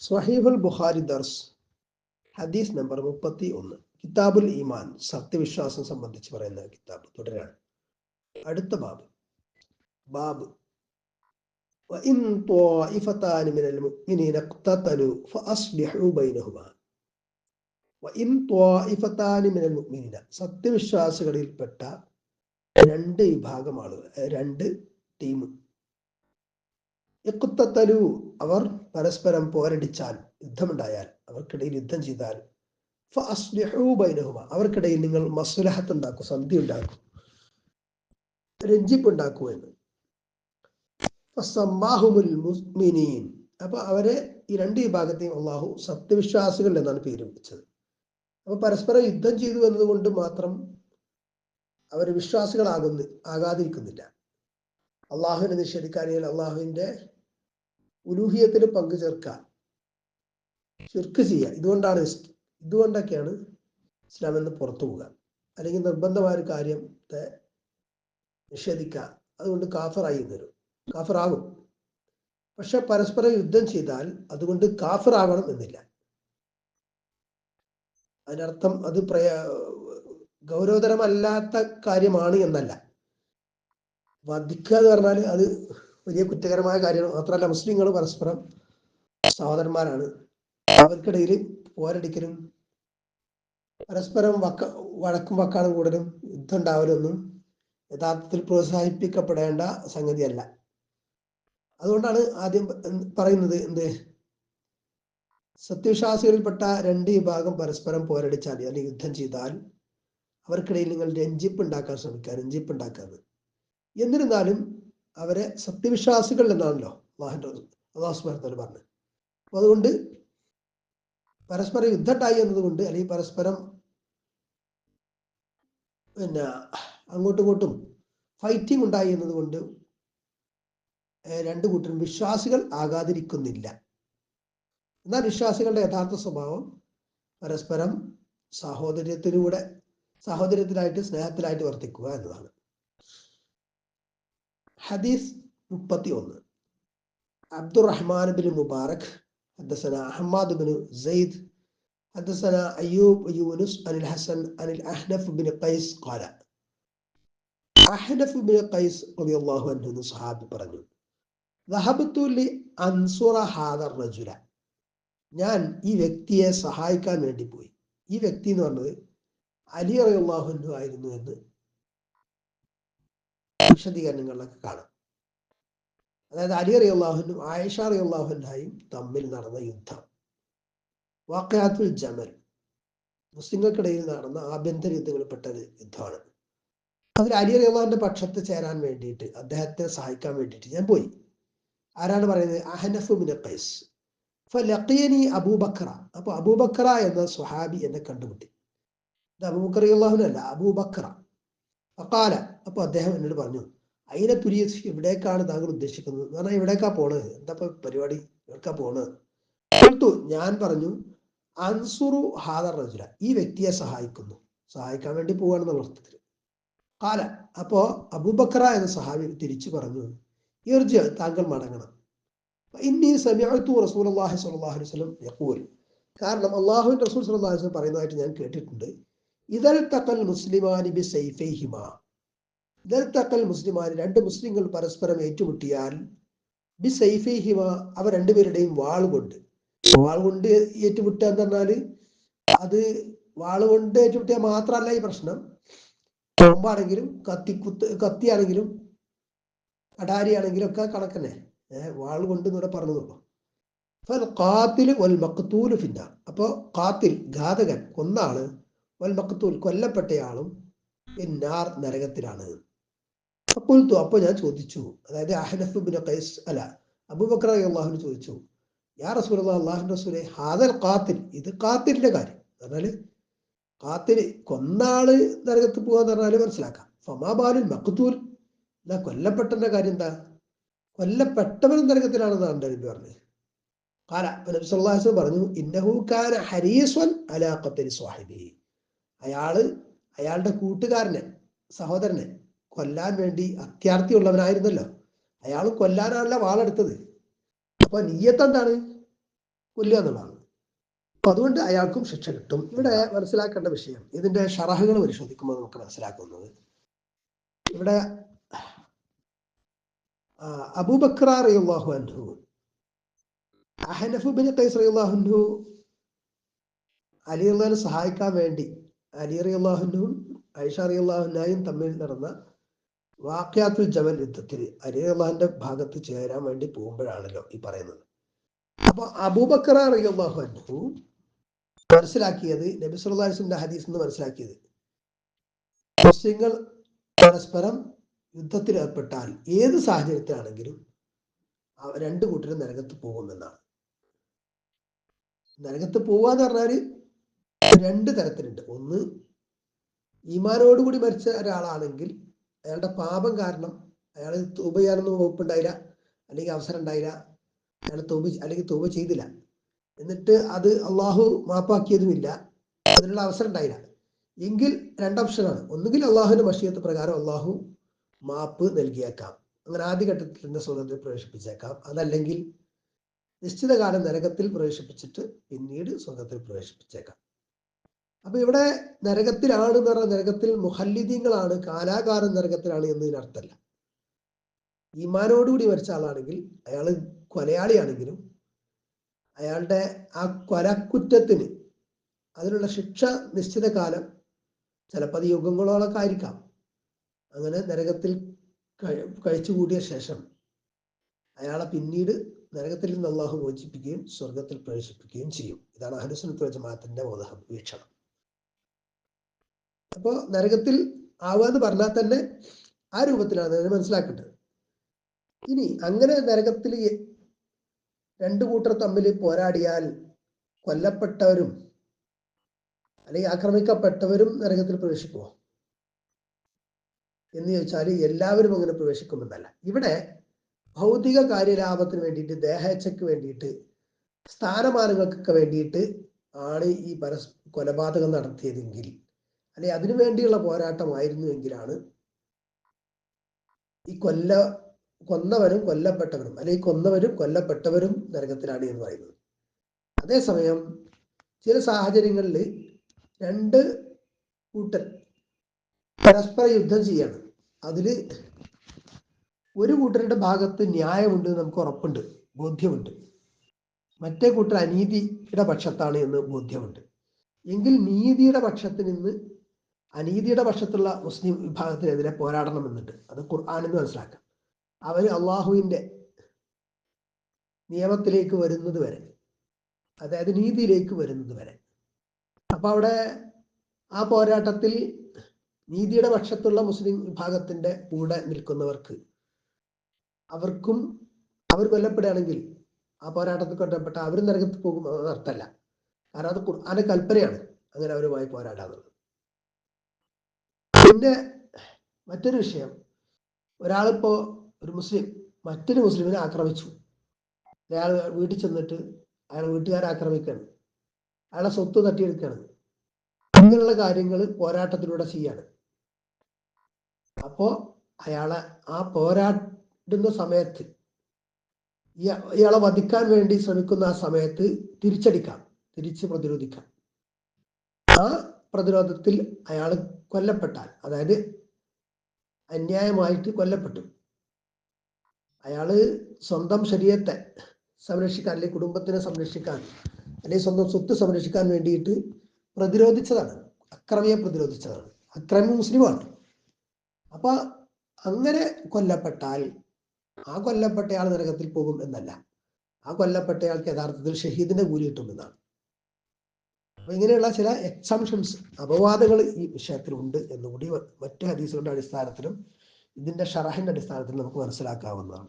സ്വഹീഫുൽ ബുഖാരി ദർസ് ഹദീസ് നമ്പർ മുപ്പത്തി ഒന്ന് കിതാബുൽ ഈമാൻ സത്യവിശ്വാസം സംബന്ധിച്ച് പറയുന്ന കിതാബ്. തുടരാണ്. അടുത്ത ബാബ്. ബാബ്. സത്യവിശ്വാസികളിൽപ്പെട്ട രണ്ട് വിഭാഗം ആളുകൾ രണ്ട് ടീമും ഇക്കുത്തലു അവർ പരസ്പരം പോരടിച്ചാൽ യുദ്ധമുണ്ടായാൽ അവർക്കിടയിൽ യുദ്ധം ചെയ്താൽ അവർക്കിടയിൽ നിങ്ങൾ മസുലഹത്ത് ഉണ്ടാക്കും സന്ധി ഉണ്ടാക്കും രഞ്ജിപ്പ് ഉണ്ടാക്കുമെന്ന് മുസ്മിനീൻ. അപ്പൊ അവരെ ഈ രണ്ട് വിഭാഗത്തെയും അള്ളാഹു സത്യവിശ്വാസികൾ എന്നാണ് പേര് വിളിച്ചത് അപ്പൊ പരസ്പരം യുദ്ധം ചെയ്തു എന്നതുകൊണ്ട് മാത്രം അവർ വിശ്വാസികളാകുന്ന ആകാതിരിക്കുന്നില്ല. അള്ളാഹുവിനെ നിഷേധിക്കാനെങ്കിൽ അള്ളാഹുവിന്റെ ഉലൂഹിയത്തിൽ പങ്കു ചേർക്കുക ചുരുക്ക് ചെയ്യുക ഇതുകൊണ്ടാണ് ഇതുകൊണ്ടൊക്കെയാണ് ഇസ്ലാമിൽ നിന്ന് പുറത്തു പോകുക അല്ലെങ്കിൽ നിർബന്ധമായ ഒരു കാര്യത്തെ നിഷേധിക്കുക അതുകൊണ്ട് കാഫറായി വരും. കാഫറാകും. പക്ഷെ പരസ്പരം യുദ്ധം ചെയ്താൽ അതുകൊണ്ട് കാഫറാകണം എന്നില്ല. അതിനർത്ഥം അത് പ്രയ ഗൗരവതരമല്ലാത്ത കാര്യമാണ് എന്നല്ല. വധിക്കുക എന്ന് പറഞ്ഞാൽ അത് വലിയ കുറ്റകരമായ കാര്യമാണ് മാത്രമല്ല മുസ്ലിങ്ങൾ പരസ്പരം സഹോദരന്മാരാണ്. അവർക്കിടയിൽ പോരടിക്കലും പരസ്പരം വക്ക വഴക്കും വക്കാനും കൂടലും യുദ്ധം ഉണ്ടാവലൊന്നും യഥാർത്ഥത്തിൽ പ്രോത്സാഹിപ്പിക്കപ്പെടേണ്ട സംഗതിയല്ല. അതുകൊണ്ടാണ് ആദ്യം പറയുന്നത് എന്ത്? സത്യവിശ്വാസികളിൽപ്പെട്ട രണ്ട് വിഭാഗം പരസ്പരം പോരടിച്ചാൽ അല്ലെങ്കിൽ യുദ്ധം ചെയ്താൽ അവർക്കിടയിൽ നിങ്ങൾ രഞ്ജിപ്പ് ഉണ്ടാക്കാൻ ശ്രമിക്കുക രഞ്ജിപ്പ് ഉണ്ടാക്കാന്ന് എന്നിരുന്നാലും അവരെ സത്യവിശ്വാസികൾ എന്നാണല്ലോ അള്ളാഹിന്റെ അള്ളാഹു പറഞ്ഞത് അപ്പൊ അതുകൊണ്ട് പരസ്പരം യുദ്ധട്ടായി എന്നതുകൊണ്ട് അല്ലെങ്കിൽ പരസ്പരം പിന്നെ അങ്ങോട്ടും ഇങ്ങോട്ടും ഫൈറ്റിംഗ് ഉണ്ടായി എന്നതുകൊണ്ട് രണ്ടു കൂട്ടരും വിശ്വാസികൾ ആകാതിരിക്കുന്നില്ല. എന്നാൽ വിശ്വാസികളുടെ യഥാർത്ഥ സ്വഭാവം പരസ്പരം സാഹോദര്യത്തിലൂടെ സാഹോദര്യത്തിലായിട്ട് സ്നേഹത്തിലായിട്ട് വർത്തിക്കുക എന്നതാണ്. ഹദീസ് മുപ്പത്തി ഒന്ന് Abdurrahman bin Mubarak حدثنا حماد بن زيد حدثنا أيوب يونس عن الحسن عن الأحنف بن قيس قال Ahnaf bin Qais റളിയല്ലാഹു അൻഹു എന്ന് സ്വഹാബി പറഞ്ഞു ദഹബത്തു ലി അൻസുറ ഹാദർ റജുല ഞാൻ ഈ വ്യക്തിയെ സഹായിക്കാൻ വേണ്ടി പോയി ഈ വ്യക്തി എന്ന് പറഞ്ഞത് അലി റളിയല്ലാഹു അൻഹു ആയിരുന്നു എന്ന് വിശദീകരണങ്ങളിലൊക്കെ കാണാം. അതായത് അലി റളിയല്ലാഹുനും ആയിഷ റളിയല്ലാഹുനായും തമ്മിൽ നടന്ന യുദ്ധം. വാക്കയാത്തുൽ ജമൽ മുസ്ലിങ്ങൾക്കിടയിൽ നടന്ന ആഭ്യന്തര യുദ്ധങ്ങളിൽപ്പെട്ട യുദ്ധമാണ്. അതിൽ അലി റഹ്മാന്റെ പക്ഷത്ത് ചേരാൻ വേണ്ടിയിട്ട് അദ്ദേഹത്തെ സഹായിക്കാൻ വേണ്ടിയിട്ട് ഞാൻ പോയി. ആരാണ് പറയുന്നത്? അഹനഫ് ബിൻ ഖൈസ്. ഫലഖിയനി അബൂബക്കറ അപ്പൊ അബൂബക്കറ എന്ന സുഹാബി എന്നെ കണ്ടുമുട്ടി. ഇത് അബൂബക്കർ അള്ളാഹുനല്ല അബൂബക്കറ അക്കാല അപ്പൊ അദ്ദേഹം എന്നോട് പറഞ്ഞു അതിനെ തുരിയ എവിടേക്കാണ് താങ്കൾ ഉദ്ദേശിക്കുന്നത്. എന്ന് പറഞ്ഞാൽ എവിടേക്കാ പോണത് എന്താ പരിപാടി? എവിടേക്കാ കൊടുത്തു. ഞാൻ പറഞ്ഞു അൻസുറു ഹാദർ റജുല ഈ വ്യക്തിയെ സഹായിക്കുന്നു. സഹായിക്കാൻ വേണ്ടി പോവാണ് അർത്ഥത്തിൽ കാല. അപ്പോ അബൂബക്ര എന്ന സഹാബി തിരിച്ചു പറഞ്ഞു ഇർജ താങ്കൾ മടങ്ങണം. ഇന്നി സമയത്തു റസൂൽ അള്ളാഹി സ്വല്ലല്ലാഹു അലൈഹി വസല്ലം യഖൂൽ. കാരണം അള്ളാഹുവിന്റെ റസൂൽ വസല്ലം പറയുന്നതായിട്ട് ഞാൻ കേട്ടിട്ടുണ്ട്. ഇതൽ തക്കൽ മുസ്ലിമാനി ബി സൈഫൈഹിമ. ഇതൽ മുസ്ലിമാൻ രണ്ട് മുസ്ലിങ്ങൾ പരസ്പരം ഏറ്റുമുട്ടിയാൽ ബി സൈഫിഹിമ അവ രണ്ടുപേരുടെയും വാൾ കൊണ്ട് വാൾ കൊണ്ട് ഏറ്റുമുട്ടുക എന്ന് പറഞ്ഞാൽ അത് വാൾ കൊണ്ട് ഏറ്റുമുട്ടിയാൽ മാത്രമല്ല ഈ പ്രശ്നം. കൊമ്പാണെങ്കിലും കത്തി കുത്ത് കത്തിയാണെങ്കിലും അടാരിയാണെങ്കിലും ഒക്കെ കണക്കന്നെ. ഏഹ് വാൾ കൊണ്ട് ഇവിടെ പറഞ്ഞതുള്ളൂ കാത്തിൽ വൽ ഫിന്ന അപ്പോ കാത്തിൽ ഘാതകൻ കൊന്നാൾ വൽ മക്തൂൽ കൊല്ലപ്പെട്ടയാളും പിന്നാർ നരകത്തിലാണ്. അപ്പോഴത്തു അപ്പൊ ഞാൻ ചോദിച്ചു അതായത് അഹനഫ് ബിൻ ഖൈസ് അല അബൂബക്കർ അള്ളാഹുന് ചോദിച്ചു യാ റസൂൽ അള്ളാഹു റസൂലെ ഹാദൽ കാത്തിൽ ഇത് കാത്തിലിന്റെ കാര്യം. പറഞ്ഞാൽ കാത്തിൽ കൊന്നാൾ നരകത്ത് പോവാന്ന് പറഞ്ഞാൽ മനസ്സിലാക്കാം. ഫമാബാലുൽ മക്തൂൽ എന്നാ കൊല്ലപ്പെട്ടന്റെ കാര്യം എന്താ? കൊല്ലപ്പെട്ടവനും നരകത്തിലാണെന്നാണ് നബി പറഞ്ഞത്. കാല നബി പറഞ്ഞു ഇന്നഹു കാന ഹരീസ്വൻ അലാഖത്തരി സ്വാഹിബി അയാൾ അയാളുടെ കൂട്ടുകാരനെ സഹോദരനെ കൊല്ലാൻ വേണ്ടി അത്യാർത്ഥിയുള്ളവനായിരുന്നല്ലോ അയാൾ കൊല്ലാനാണല്ലോ വാളെടുത്തത്. അപ്പൊ നീയത്ത് എന്താണ്? കൊല്ലുക എന്നുള്ളതാണ്. അപ്പൊ അതുകൊണ്ട് അയാൾക്കും ശിക്ഷ കിട്ടും. ഇവിടെ മനസ്സിലാക്കേണ്ട വിഷയം ഇതിന്റെ ഷറഹുകൾ പരിശോധിക്കുമ്പോൾ നമുക്ക് മനസ്സിലാക്കുന്നത്. ഇവിടെ റളിയല്ലാഹു അൻഹു ഖൈസ് റളിയല്ലാഹു അൻഹു അലി അള്ളഹാനെ സഹായിക്കാൻ വേണ്ടി അലി റളിയല്ലാഹുനും ഐഷ റളിയല്ലാഹുനായും തമ്മിൽ നടന്ന വാക്യാത്തുൽ ജമൽ യുദ്ധത്തിൽ അലി അള്ളാഹിന്റെ ഭാഗത്ത് ചേരാൻ വേണ്ടി പോകുമ്പോഴാണല്ലോ ഈ പറയുന്നത്. അപ്പൊ അബൂബക്കർ റളിയല്ലാഹു അൻഹു മനസ്സിലാക്കിയത് നബി വസല്ലം ഹദീസ് എന്ന് മനസ്സിലാക്കിയത്. മുസ്ലിങ്ങൾ പരസ്പരം യുദ്ധത്തിൽ ഏർപ്പെട്ടാൽ ഏത് സാഹചര്യത്തിലാണെങ്കിലും രണ്ട് കൂട്ടരും നരകത്ത് പോകുമെന്നാണ്. നരകത്ത് പോവാന്ന് പറഞ്ഞാൽ രണ്ട് തരത്തിലുണ്ട്. ഒന്ന് ഈമാനോടുകൂടി മരിച്ച ഒരാളാണെങ്കിൽ അയാളുടെ പാപം കാരണം അയാൾ തൂബ ചെയ്യാനൊന്നും വകുപ്പുണ്ടായില്ല അല്ലെങ്കിൽ അവസരം ഉണ്ടായില്ല അയാൾ തൂബ അല്ലെങ്കിൽ തൂബ ചെയ്തില്ല. എന്നിട്ട് അത് അള്ളാഹു മാപ്പാക്കിയതുമില്ല. അതിനുള്ള അവസരം ഉണ്ടായില്ല എങ്കിൽ രണ്ട് ഓപ്ഷനാണ് ഒന്നുകിൽ അള്ളാഹുവിന്റെ മഷീയത്ത് പ്രകാരം അള്ളാഹു മാപ്പ് നൽകിയേക്കാം. അങ്ങനെ ആദ്യഘട്ടത്തിൽ തന്നെ സ്വർഗത്തിൽ പ്രവേശിപ്പിച്ചേക്കാം. അതല്ലെങ്കിൽ നിശ്ചിത കാലം നരകത്തിൽ പ്രവേശിപ്പിച്ചിട്ട് പിന്നീട് സ്വർഗത്തിൽ പ്രവേശിപ്പിച്ചേക്കാം. അപ്പൊ ഇവിടെ നരകത്തിലാണ് എന്ന് പറഞ്ഞാൽ നരകത്തിൽ മുഹല്ലിദീങ്ങളാണ് കാലാകാരൻ നരകത്തിലാണ് എന്നതിനർത്ഥമല്ല ഈമാനോടുകൂടി മരിച്ച ആളാണെങ്കിൽ അയാൾ കൊലയാളിയാണെങ്കിലും അയാളുടെ ആ കൊലക്കുറ്റത്തിന് അതിനുള്ള ശിക്ഷ നിശ്ചിത കാലം ചിലപ്പോൾ അത് യുഗങ്ങളോളൊക്കെ ആയിരിക്കാം. അങ്ങനെ നരകത്തിൽ കഴിച്ചു കൂട്ടിയ ശേഷം അയാളെ പിന്നീട് നരകത്തിൽ നിന്ന് അള്ളാഹു മോചിപ്പിക്കുകയും സ്വർഗത്തിൽ പ്രവേശിപ്പിക്കുകയും ചെയ്യും. ഇതാണ് അഹലുസുനത്ത് ജമാഅത്തിന്റെ ബോധം വീക്ഷണം. അപ്പോ നരകത്തിൽ ആവുക എന്ന് പറഞ്ഞാൽ തന്നെ ആ രൂപത്തിലാണ് അതിനെ മനസ്സിലാക്കേണ്ടത്. ഇനി അങ്ങനെ നരകത്തിൽ രണ്ടു കൂട്ടർ തമ്മിൽ പോരാടിയാൽ കൊല്ലപ്പെട്ടവരും അല്ലെങ്കിൽ ആക്രമിക്കപ്പെട്ടവരും നരകത്തിൽ പ്രവേശിക്കുമോ? എന്ന് ചോദിച്ചാൽ എല്ലാവരും അങ്ങനെ പ്രവേശിക്കുമെന്നല്ല. ഇവിടെ ഭൗതിക കാര്യലാഭത്തിന് വേണ്ടിയിട്ട് ദേഹേച്ഛയ്ക്ക് വേണ്ടിയിട്ട് സ്ഥാനമാനങ്ങൾക്കൊക്കെ വേണ്ടിയിട്ട് ആണ് ഈ പരസ് കൊലപാതകം നടത്തിയതെങ്കിൽ അല്ലെ അതിനു വേണ്ടിയുള്ള പോരാട്ടമായിരുന്നു എങ്കിലാണ് ഈ കൊല്ല കൊന്നവരും കൊല്ലപ്പെട്ടവരും അല്ലെങ്കിൽ കൊന്നവരും കൊല്ലപ്പെട്ടവരും നരകത്തിലാണ് എന്ന് പറയുന്നത്. അതേസമയം ചില സാഹചര്യങ്ങളിൽ രണ്ട് കൂട്ടർ പരസ്പര യുദ്ധം ചെയ്യാണ്. അതിൽ ഒരു കൂട്ടരുടെ ഭാഗത്ത് ന്യായമുണ്ട് നമുക്ക് ഉറപ്പുണ്ട് ബോധ്യമുണ്ട്. മറ്റേ കൂട്ടർ അനീതിയുടെ പക്ഷത്താണ് എന്ന് ബോധ്യമുണ്ട്. എങ്കിൽ നീതിയുടെ പക്ഷത്ത് നിന്ന് അനീതിയുടെ പക്ഷത്തുള്ള മുസ്ലിം വിഭാഗത്തിനെതിരെ പോരാടണം എന്നിട്ട് അത് ഖുർആാനെന്ന് മനസ്സിലാക്കാം. അവർ അള്ളാഹുവിന്റെ നിയമത്തിലേക്ക് വരുന്നത് വരെ അതായത് നീതിയിലേക്ക് വരുന്നത് വരെ. അപ്പൊ അവിടെ ആ പോരാട്ടത്തിൽ നീതിയുടെ പക്ഷത്തുള്ള മുസ്ലിം വിഭാഗത്തിന്റെ കൂടെ നിൽക്കുന്നവർക്ക് അവർക്കും അവർ കൊല്ലപ്പെടുകയാണെങ്കിൽ ആ പോരാട്ടത്തിൽ കൊല്ലപ്പെട്ട അവർ നരകത്ത് പോകും അത് അർത്ഥമല്ല കാരണം അത് അതിന് കൽപ്പനയാണ്. അങ്ങനെ അവരുമായി പോരാടാന്നുള്ളത്. പിന്നെ മറ്റൊരു വിഷയം. ഒരാളിപ്പോ ഒരു മുസ്ലിം മറ്റൊരു മുസ്ലിമിനെ ആക്രമിച്ചു. അയാൾ വീട്ടിൽ ചെന്നിട്ട് അയാൾ വീട്ടുകാരെ ആക്രമിക്കുകയാണ് അയാളെ സ്വത്ത് തട്ടിയെടുക്കുകയാണ് ഇങ്ങനെയുള്ള കാര്യങ്ങൾ പോരാട്ടത്തിലൂടെ ചെയ്യാണ്. അപ്പോ അയാളെ ആ പോരാടുന്ന സമയത്ത് ഇയാളെ വധിക്കാൻ വേണ്ടി ശ്രമിക്കുന്ന ആ സമയത്ത് തിരിച്ചടിക്കാം. തിരിച്ച് പ്രതിരോധിക്കാം. ആ പ്രതിരോധത്തിൽ അയാൾ കൊല്ലപ്പെട്ടാൽ അതായത് അന്യായമായിട്ട് കൊല്ലപ്പെട്ടു. അയാൾ സ്വന്തം ശരീരത്തെ സംരക്ഷിക്കാൻ അല്ലെങ്കിൽ കുടുംബത്തിനെ സംരക്ഷിക്കാൻ അല്ലെങ്കിൽ സ്വന്തം സ്വത്ത് സംരക്ഷിക്കാൻ വേണ്ടിയിട്ട് പ്രതിരോധിച്ചതാണ്. അക്രമിയെ പ്രതിരോധിച്ചതാണ്. അക്രമി മുസ്ലിമാണ്. അപ്പൊ അങ്ങനെ കൊല്ലപ്പെട്ടാൽ ആ കൊല്ലപ്പെട്ടയാൾ നരകത്തിൽ പോകും എന്നല്ല. ആ കൊല്ലപ്പെട്ടയാൾക്ക് യഥാർത്ഥത്തിൽ ഷഹീദിന്റെ കൂലി കിട്ടുമെന്നാണ്. ഇങ്ങനെയുള്ള ചില എക്സംഷൻസ് അപവാദങ്ങൾ ഈ വിഷയത്തിൽ വിഷയത്തിലുണ്ട് എന്നുകൂടി മറ്റു ഹദീസുകളുടെ അടിസ്ഥാനത്തിലും ഇതിന്റെ ഷറഹിന്റെ അടിസ്ഥാനത്തിലും നമുക്ക് മനസ്സിലാക്കാവുന്നതാണ്.